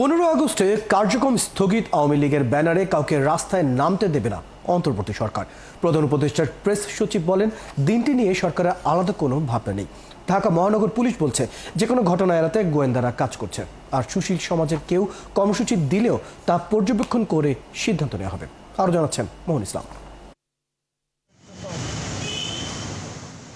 পনেরো আগস্টে কার্যক্রম স্থগিত আওয়ামী লীগের ব্যানারে কাউকে রাস্তায় নামতে দেবে না অন্তর্বর্তী সরকার। প্রধান উপদেষ্টার প্রেস সচিব বলেন, দিনটি নিয়ে সরকারের আলাদা কোনো ভাবনা নেই। ঢাকা মহানগর পুলিশ বলছে, যে কোনো ঘটনা এড়াতে গোয়েন্দারা কাজ করছে। আর সুশীল সমাজের কেউ কর্মসূচি দিলেও তা পর্যবেক্ষণ করে সিদ্ধান্ত নেওয়া হবে। আরও জানাচ্ছেন মোহন ইসলাম।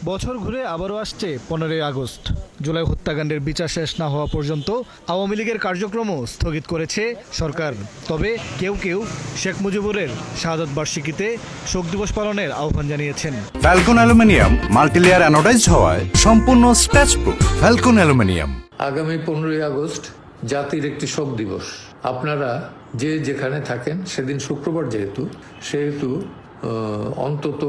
বছর ঘুরে আবারও আসছে পনেরোই আগস্ট। জুলাই হত্যাকাণ্ডের বিচার শেষ না হওয়া পর্যন্ত আওয়ামী লীগের কার্যক্রমও স্থগিত করেছে সরকার। তবে কেউ কেউ শেখ মুজিবুরের শাহাদত বার্ষিকীতে শোক দিবস পালনের আহ্বান জানিয়েছেন। ফ্যালকন অ্যালুমিনিয়াম মাল্টিলেয়ার অ্যানোডাইজড হওয়ায় সম্পূর্ণ স্ক্র্যাচ প্রুফ ফ্যালকন অ্যালুমিনিয়াম আগামী পনেরোই আগস্ট জাতির একটি শোক দিবস। আপনারা যে যেখানে থাকেন সেদিন শুক্রবার যেহেতু সেহেতু অন্তত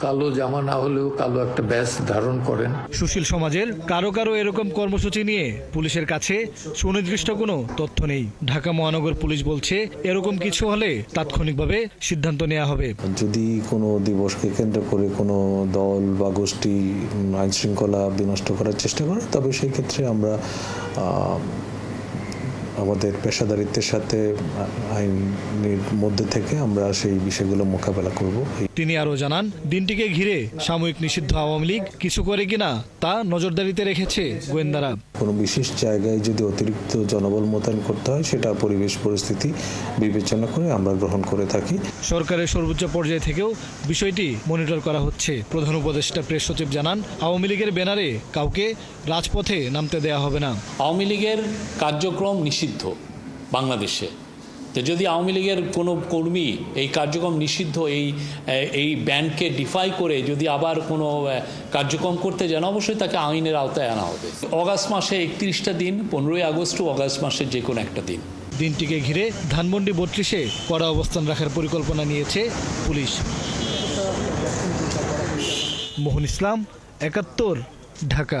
কালো জামা না হলেও কালো একটা ব্যাস ধারণ করেন। সুশীল সমাজের কারও কারও এরকম কর্মসূচি নিয়ে পুলিশের কাছে সুনির্দিষ্ট কোনো তথ্য নেই। ঢাকা মহানগর পুলিশ বলছে এরকম কিছু হলে তাৎক্ষণিকভাবে সিদ্ধান্ত নেওয়া হবে। যদি কোনো দিবসকে কেন্দ্র করে কোনো দল বা গোষ্ঠী আইন শৃঙ্খলা বিনষ্ট করার চেষ্টা করে তবে সেই ক্ষেত্রে আমরা আহ, আমাদের পেশাদারিত্বের সাথে আইনের মধ্যে থেকে আমরা সেই বিষয়গুলো মোকাবেলা করব। তিনি আরও জানান দিনটিকে ঘিরে সাময়িক নিষিদ্ধ আওয়ামী লীগ কিছু করে কিনা তা নজরদারিতে রেখেছে গোয়েন্দারা। কোনো বিশেষ জায়গায় যদি অতিরিক্ত জনবল মোতায়েন করতে হয় সেটা পরিবেশ পরিস্থিতি বিবেচনা করে আমরা গ্রহণ করে থাকি। সরকারের সর্বোচ্চ পর্যায় থেকেও বিষয়টি মনিটর করা হচ্ছে। প্রধান উপদেষ্টা প্রেস সচিব জানান, আওয়ামী লীগের ব্যানারে কাউকে রাজপথে নামতে দেয়া হবে না। আওয়ামী লীগের কার্যক্রম নিষিদ্ধ বাংলাদেশে। তো যদি আওয়ামী লীগের কোনো কর্মী এই কার্যক্রম নিষিদ্ধ, এই এই ব্যান্ডকে ডিফাই করে যদি আবার কোনো কার্যক্রম করতে যান, অবশ্যই তাকে আইনের আওতায় আনা হবে। অগাস্ট মাসে একত্রিশটা দিন, পনেরোই আগস্ট ও অগাস্ট মাসের যে কোনো একটা দিন। দিনটিকে ঘিরে ধানমন্ডি বত্রিশে কড়া অবস্থান রাখার পরিকল্পনা নিয়েছে পুলিশ। মোহন ইসলাম একাত্তর ঢাকা।